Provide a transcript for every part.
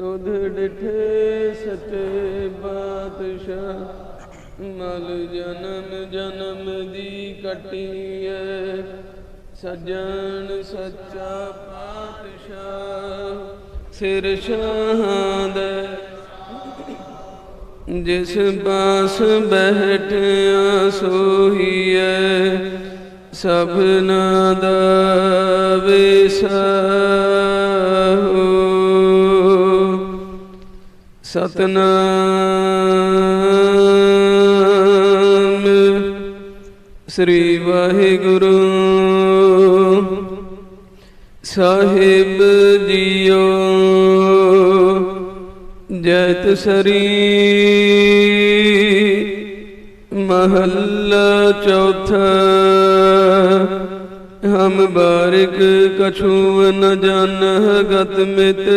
ਦੁਧ ਡਿਠੇ ਸੱਚੇ ਬਾਦਸ਼ਾਹ, ਮਲ ਜਨਮ ਜਨਮ ਦੀ ਕਟੀਐ, ਸਜਣ ਸੱਚਾ ਪਾਤਸ਼ਾਹ। ਸਿਰ ਸ਼ਾਹਾਂ ਦੇ ਜਿਸ ਪਾਸ ਬਹਿਠਿਆ ਸੋਹੀਐ, ਸਭਨਾ ਦਾ ਵਿਸਾਹੋ ਸਤਨਾਮ। ਸ੍ਰੀ ਵਾਹਿਗੁਰੂ। ਸਾਹਿਬ ਜੀਓ। ਜੈਤ ਸਰੀ। ਮਹੱਲਾ ਚੌਥਾ। ਹਮ ਬਾਰਿਕ ਕਛੂ ਨ ਜਾਣਹ ਗਤ ਮਿਤ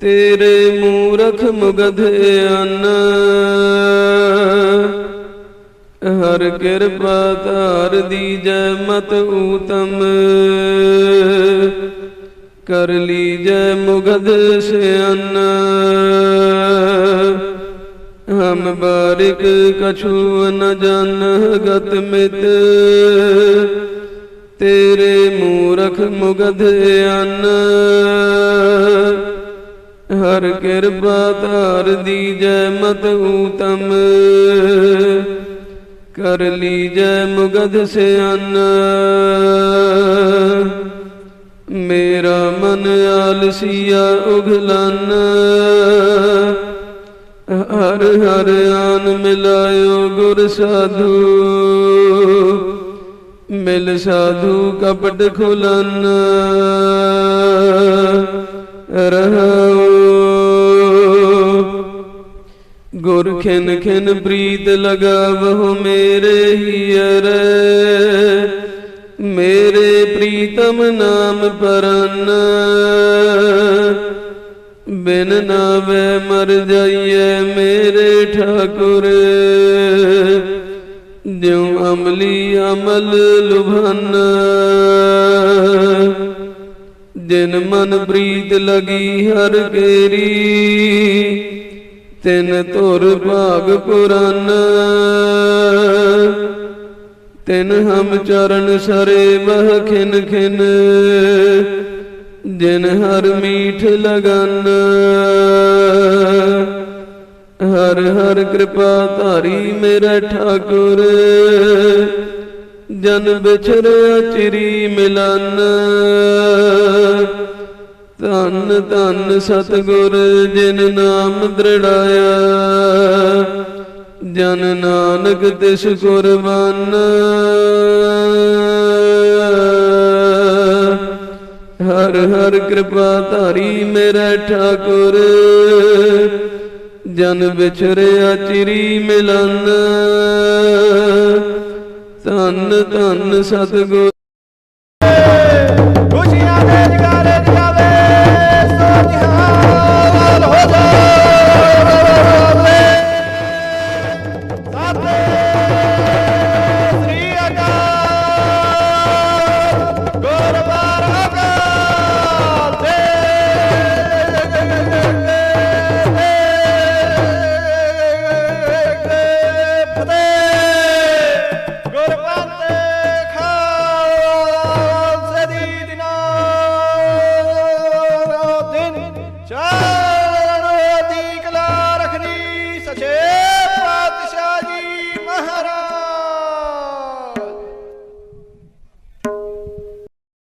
ਤੇਰੇ ਮੂਰਖ ਮੁਗਧਿਆਨ ਹਰ ਕਿਰਪਾ ਧਾਰ ਦੀ ਜੈ ਮਤ ਊਤਮ। ਕਰ ਲੀਜੈ ਮੁਗਧ ਸਿਆਨ। ਹਮ ਬਾਰਿਕ ਕਛੂ ਨ ਜਨ ਗਤ ਮਿਤ। ਤੇਰੇ ਮੂਰਖ ਮੁਗਧ ਅਨ। ਹਰ ਕਿਰਪਾ ਧਾਰ ਦੀ ਜੈ ਮਤ ਊਤਮ। ਕਰ ਲੀਜੈ ਮੁਗਧ ਸਿਆਨ। ਮੇਰਾ ਮਨ ਆਲਸੀਆ ਉਗਲਨ। ਹਰ ਹਰ ਆਨ ਮਿਲਾਇਓ ਗੁਰ ਸਾਧੂ। ਮਿਲ ਸਾਧੂ ਕਪਟ ਖੁਲਨ। ਰਹੋ। ਗੁਰ ਖਿਨ ਖਿਨ ਪ੍ਰੀਤ ਲਗਾਵਹੁ ਮੇਰੇ ਹੀਅਰ ਮੇਰੇ ਪ੍ਰੀਤਮ ਨਾਮ ਪਰਨ। ਬਿਨ ਨਾਵੇ ਮਰ ਜਾਈਏ ਮੇਰੇ ਠਾਕੁਰ। ਜਿਉ ਅਮਲੀ ਅਮਲ ਲੁਭਨ। ਜਿਨ ਮਨ ਪ੍ਰੀਤ ਲਗੀ ਹਰ ਕੇਰੀ, ਤਿਨ ਧੁਰ ਭਾਗ ਪੁਰਾਨ। ਤਿਨ ਹਮ ਚਰਨ ਸਰੇ ਬਹ ਖਿਨ ਖਿਨ, ਜਿਨ ਹਰ ਮੀਠ ਲਗਨ। ਹਰ ਹਰ ਕਿਰਪਾ ਧਾਰੀ ਮੇਰਾ ਠਾਕੁਰ ਜਨ ਵਿਛਰਿਆ ਚਿਰੀ ਮਿਲਨ। ਧੰਨ ਧੰਨ ਸਤਗੁਰ ਜਿਨ ਨਾਮ ਦ੍ਰਿੜਾਇਆ। ਜਨ ਨਾਨਕ ਤਿਸ ਕੁਰਬਾਨ ਹਰ ਹਰ ਕਿਰਪਾ ਧਾਰੀ ਮੇਰਾ ਠਾਕੁਰ। ਜਨ ਵਿਛਰਿਆ ਚਿਰੀ ਮਿਲਨ। ਧੰਨ ਧੰਨ ਸਤਗੁਰ।